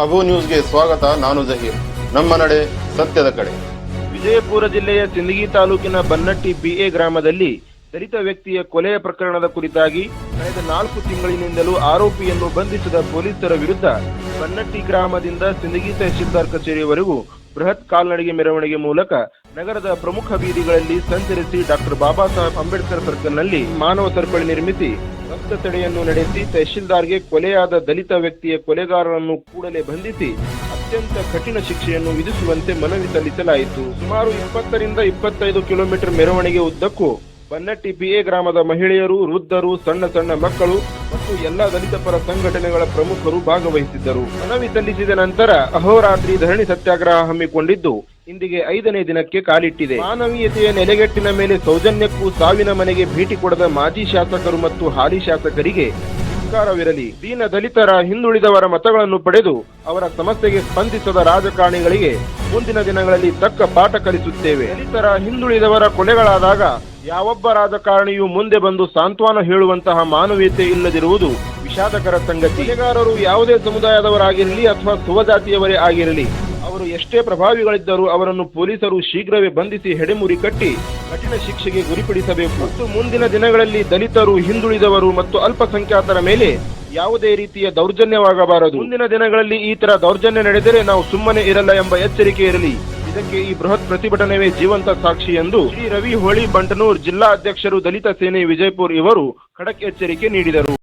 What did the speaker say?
ಅಬು ನ್ಯೂಸ್ಗೆ ಸ್ವಾಗತ, ನಾನು ಜಹೀರ್. ನಮ್ಮ ನಡೆ ಸತ್ಯದ ಕಡೆ. ವಿಜಯಪುರ ಜಿಲ್ಲೆಯ ಸಿಂದಗಿ ತಾಲೂಕಿನ ಬನ್ನಟ್ಟಿ ಬಿಎ ಗ್ರಾಮದಲ್ಲಿ ದಲಿತ ವ್ಯಕ್ತಿಯ ಕೊಲೆಯ ಪ್ರಕರಣದ ಕುರಿತಾಗಿ ಕಳೆದ ನಾಲ್ಕು ತಿಂಗಳಿನಿಂದಲೂ ಆರೋಪಿಯನ್ನು ಬಂಧಿಸಿದ ಪೊಲೀಸರ ವಿರುದ್ಧ ಬನ್ನಟ್ಟಿ ಗ್ರಾಮದಿಂದ ಸಿಂದಗಿ ತಹಶೀಲ್ದಾರ್ ಕಚೇರಿಯವರೆಗೂ ಬೃಹತ್ ಕಾಲ್ನಡಿಗೆ ಮೆರವಣಿಗೆ ಮೂಲಕ ನಗರದ ಪ್ರಮುಖ ಬೀದಿಗಳಲ್ಲಿ ಸಂಚರಿಸಿ ಡಾಕ್ಟರ್ ಬಾಬಾ ಸಾಹೇಬ್ ಅಂಬೇಡ್ಕರ್ ಸರ್ಕಲ್ನಲ್ಲಿ ಮಾನವ ಸರಪಳಿ ನಿರ್ಮಿಸಿ ರಕ್ತ ತಡೆಯನ್ನು ನಡೆಸಿ ತಹಶೀಲ್ದಾರ್ಗೆ ಕೊಲೆಯಾದ ದಲಿತ ವ್ಯಕ್ತಿಯ ಕೊಲೆಗಾರರನ್ನು ಕೂಡಲೇ ಬಂಧಿಸಿ ಅತ್ಯಂತ ಕಠಿಣ ಶಿಕ್ಷೆಯನ್ನು ವಿಧಿಸುವಂತೆ ಮನವಿ ಸಲ್ಲಿಸಲಾಯಿತು. ಸುಮಾರು ಇಪ್ಪತ್ತರಿಂದ ಇಪ್ಪತ್ತೈದು ಕಿಲೋಮೀಟರ್ ಮೆರವಣಿಗೆ ಉದ್ದಕ್ಕೂ ಬನ್ನಟ್ಟಿ ಬಿಎ ಗ್ರಾಮದ ಮಹಿಳೆಯರು, ವೃದ್ಧರು, ಸಣ್ಣ ಸಣ್ಣ ಮಕ್ಕಳು ಮತ್ತು ಎಲ್ಲ ದಲಿತ ಪರ ಸಂಘಟನೆಗಳ ಪ್ರಮುಖರು ಭಾಗವಹಿಸಿದ್ದರು. ಮನವಿ ಸಲ್ಲಿಸಿದ ನಂತರ ಅಹೋರಾತ್ರಿ ಧರಣಿ ಸತ್ಯಾಗ್ರಹ ಹಮ್ಮಿಕೊಂಡಿದ್ದು ಇಂದಿಗೆ ಐದನೇ ದಿನಕ್ಕೆ ಕಾಲಿಟ್ಟಿದೆ. ಮಾನವೀಯತೆಯ ನೆಲೆಗಟ್ಟಿನ ಮೇಲೆ ಸೌಜನ್ಯಕ್ಕೂ ಸಾವಿನ ಮನೆಗೆ ಭೇಟಿ ಕೊಡದ ಮಾಜಿ ಶಾಸಕರು ಮತ್ತು ಹಾಲಿ ಶಾಸಕರಿಗೆ ಧಿಕ್ಕಾರವಿರಲಿ. ದೀನ ದಲಿತರ ಹಿಂದುಳಿದವರ ಮತಗಳನ್ನು ಪಡೆದು ಅವರ ಸಮಸ್ಯೆಗೆ ಸ್ಪಂದಿಸದ ರಾಜಕಾರಣಿಗಳಿಗೆ ಮುಂದಿನ ದಿನಗಳಲ್ಲಿ ತಕ್ಕ ಪಾಠ ಕಲಿಸುತ್ತೇವೆ. ದಲಿತರ ಹಿಂದುಳಿದವರ ಕೊಲೆಗಳಾದಾಗ ಯಾವೊಬ್ಬ ರಾಜಕಾರಣಿಯೂ ಮುಂದೆ ಬಂದು ಸಾಂತ್ವನ ಹೇಳುವಂತಹ ಮಾನವೀಯತೆ ಇಲ್ಲದಿರುವುದು ವಿಷಾದಕರ ಸಂಗತಿ. ಕೊಲೆಗಾರರು ಯಾವುದೇ ಸಮುದಾಯದವರಾಗಿರಲಿ ಅಥವಾ ಸುವಜಾತಿಯವರೇ ಆಗಿರಲಿ ಅವರು ಎಷ್ಟೇ ಪ್ರಭಾವಿಗಳಿದ್ದರೂ ಅವರನ್ನು ಪೊಲೀಸರು ಶೀಘ್ರವೇ ಬಂಧಿಸಿ ಹೆಡೆಮುರಿ ಕಟ್ಟಿ ಕಠಿಣ ಶಿಕ್ಷೆಗೆ ಗುರಿಪಡಿಸಬೇಕು. ಮತ್ತು ಮುಂದಿನ ದಿನಗಳಲ್ಲಿ ದಲಿತರು, ಹಿಂದುಳಿದವರು ಮತ್ತು ಅಲ್ಪಸಂಖ್ಯಾತರ ಮೇಲೆ ಯಾವುದೇ ರೀತಿಯ ದೌರ್ಜನ್ಯವಾಗಬಾರದು. ಮುಂದಿನ ದಿನಗಳಲ್ಲಿ ಈ ತರ ದೌರ್ಜನ್ಯ ನಡೆದರೆ ನಾವು ಸುಮ್ಮನೆ ಇರಲ್ಲ ಎಂಬ ಎಚ್ಚರಿಕೆ ಇರಲಿ. ಇದಕ್ಕೆ ಈ ಬೃಹತ್ ಪ್ರತಿಭಟನೆವೇ ಜೀವಂತ ಸಾಕ್ಷಿ ಎಂದು ಶ್ರೀ ರವಿ ಹೋಳಿ ಬಂಟನೂರ್ ಜಿಲ್ಲಾ ಅಧ್ಯಕ್ಷರು ದಲಿತ ಸೇನೆ ವಿಜಯಪುರ್ ಇವರು ಖಡಕ್ ಎಚ್ಚರಿಕೆ ನೀಡಿದರು.